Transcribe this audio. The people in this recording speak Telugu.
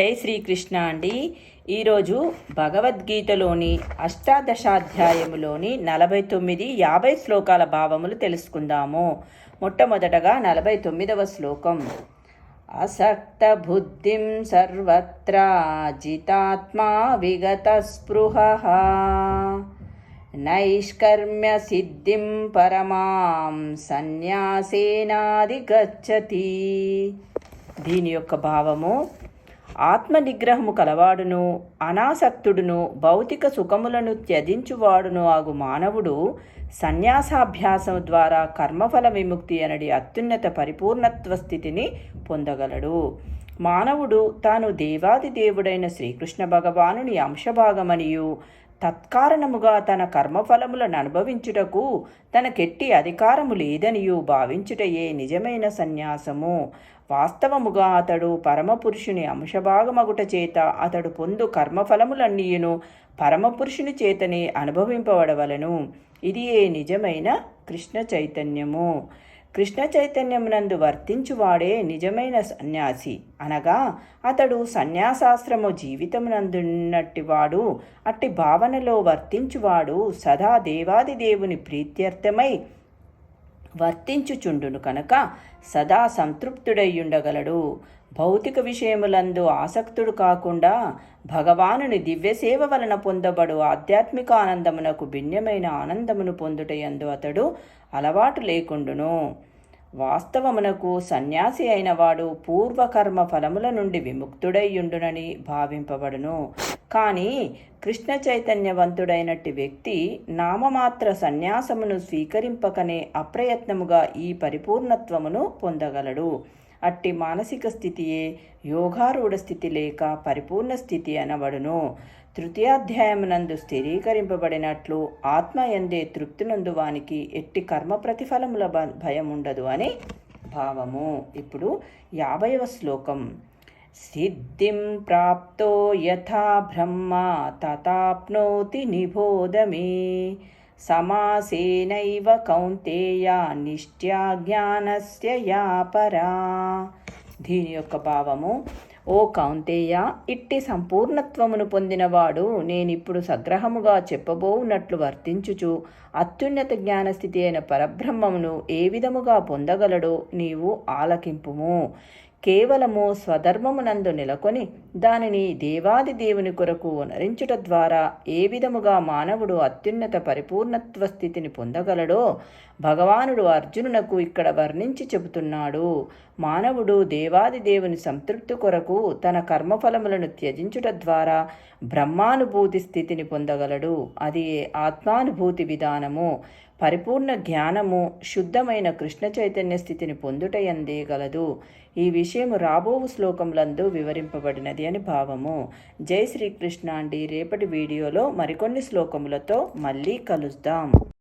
జై శ్రీకృష్ణ అండి. ఈరోజు భగవద్గీతలోని అష్టాదశాధ్యాయములోని నలభై తొమ్మిది యాభై శ్లోకాల భావములు తెలుసుకుందాము. మొట్టమొదటగా నలభై తొమ్మిదవ శ్లోకం. అసక్త బుద్ధిం సర్వత్రా జితాత్మా విగత స్పృహ. నైష్కర్మ్య సిద్ధిం పరమాం సన్యాసేనాది గచ్చతి దీని యొక్క భావము ఆత్మ నిగ్రహము కలవాడును అనాసక్తుడును భౌతిక సుఖములను త్యజించువాడును ఆగు మానవుడు సన్యాసాభ్యాసం ద్వారా కర్మఫల విముక్తి అనడి అత్యున్నత పరిపూర్ణత్వ స్థితిని పొందగలడు. మానవుడు తాను దేవాది దేవుడైన శ్రీకృష్ణ భగవానుని అంశభాగమనియు. తత్కారణముగా తన కర్మఫలములను అనుభవించుటకు తనకెట్టి అధికారము లేదనియు భావించుటయే నిజమైన సన్యాసము. వాస్తవముగా అతడు పరమపురుషుని అంశభాగమగుట చేత అతడు పొందు కర్మఫలములన్నీయును పరమపురుషుని చేతనే అనుభవింపబడవలను. ఇది ఏ నిజమైన కృష్ణ చైతన్యము. కృష్ణ చైతన్యమునందు వర్తించువాడే నిజమైన సన్యాసి. అనగా అతడు సన్యాసాశ్రమ జీవితమునందున్నట్టివాడు అట్టి భావనలో వర్తించువాడు సదా దేవాది దేవుని ప్రీత్యర్థమై వర్తించుచుండును కనుక సదా సంతృప్తుడయ్యుండగలడు. భౌతిక విషయములందు ఆసక్తుడు కాకుండా భగవానుని దివ్యసేవ వలన పొందబడు ఆధ్యాత్మిక ఆనందమునకు భిన్నమైన ఆనందమును పొందుటయందు అతడు అలవాటు లేకుండును. వాస్తవమునకు సన్యాసి అయినవాడు పూర్వకర్మ ఫలముల నుండి విముక్తుడైయుండునని భావింపబడును. కానీ కృష్ణ చైతన్యవంతుడైనట్టి వ్యక్తి నామమాత్ర సన్యాసమును స్వీకరింపకనే అప్రయత్నముగా ఈ పరిపూర్ణత్వమును పొందగలడు. అట్టి మానసిక స్థితియే యోగారూఢ స్థితి లేక పరిపూర్ణ స్థితి అనబడును. తృతీయాధ్యాయమునందు స్థిరీకరింపబడినట్లు ఆత్మ ఎందే తృప్తినందు వానికి ఎట్టి కర్మ ప్రతిఫలముల భ- భయం ఉండదు అని భావము. ఇప్పుడు యాభైవ శ్లోకం. సిద్ధిం ప్రాప్తో యథా బ్రహ్మ తథాప్నోతి నిబోధమే. సమాసేనైవ కౌంతేయా నిష్ట్యా జ్ఞానస్య యా పరా దీని యొక్క భావము ఓ కౌంతేయ ఇట్టి సంపూర్ణత్వమును పొందినవాడు నేనిప్పుడు సగ్రహముగా చెప్పబోవునట్లు వర్తించుచు అత్యున్నత జ్ఞానస్థితి అయిన పరబ్రహ్మమును ఏ విధముగా పొందగలడో నీవు ఆలకింపుము. కేవలము స్వధర్మమునందు నెలకొని దానిని దేవాది దేవుని కొరకు వనరించుట ద్వారా ఏ విధముగా మానవుడు అత్యున్నత పరిపూర్ణత్వ స్థితిని పొందగలడో భగవానుడు అర్జునునకు ఇక్కడ వర్ణించి చెబుతున్నాడు. మానవుడు దేవాది దేవుని సంతృప్తి కొరకు తన కర్మఫలములను త్యజించుట ద్వారా బ్రహ్మానుభూతి స్థితిని పొందగలడు. అది ఆత్మానుభూతి విధానము? పరిపూర్ణ జ్ఞానము శుద్ధమైన కృష్ణ చైతన్య స్థితిని పొందుటయందే గలదు ఈ విషయము రాబోవు శ్లోకములందు వివరింపబడినది అని భావము. జై శ్రీకృష్ణ అండి రేపటి వీడియోలో మరికొన్ని శ్లోకములతో మళ్ళీ కలుద్దాం.